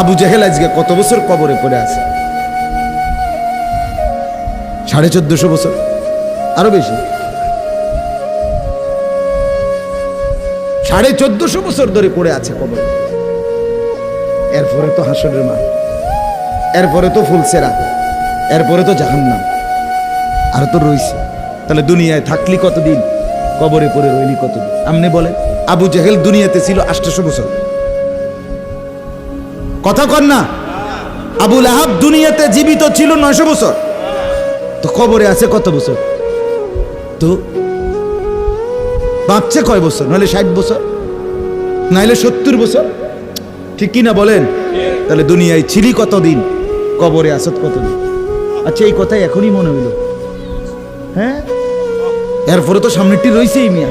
আবু জাহেল আজকে কত বছর কবরে পড়ে আছে? সাড়ে চোদ্দশো বছর। আরও বেশি। সাড়ে চোদ্দশো বছর ধরে পড়ে আছে কবরে। এরপরে তো হাসনের মা এরপরে তো ফুলসেরা এরপরে তো জাহান্নাম। আর তো রইছে। তাহলে দুনিয়ায় থাকলি কতদিন? কবরে পড়ে রইলি কতদিন? আপনি বলে আবু জাহেল দুনিয়াতে ছিল আষ্টশো বছর। কথা কর না। আবুল আহাব দুনিয়াতে জীবিত ছিল নয়শো বছর। তো কবরে আছে কত বছর? তো বাঁচছে কয় বছর? নাহলে ষাট বছর, নাহলে সত্তর বছর। ঠিক কি না বলেন? তাহলে দুনিয়ায় ছিলি কতদিন? কবরে আসত কতদিন? আচ্ছা এই কথাই এখনই মনে হইল। হ্যাঁ? এরপরে তো সামনেরটি রয়েছেই মিয়া।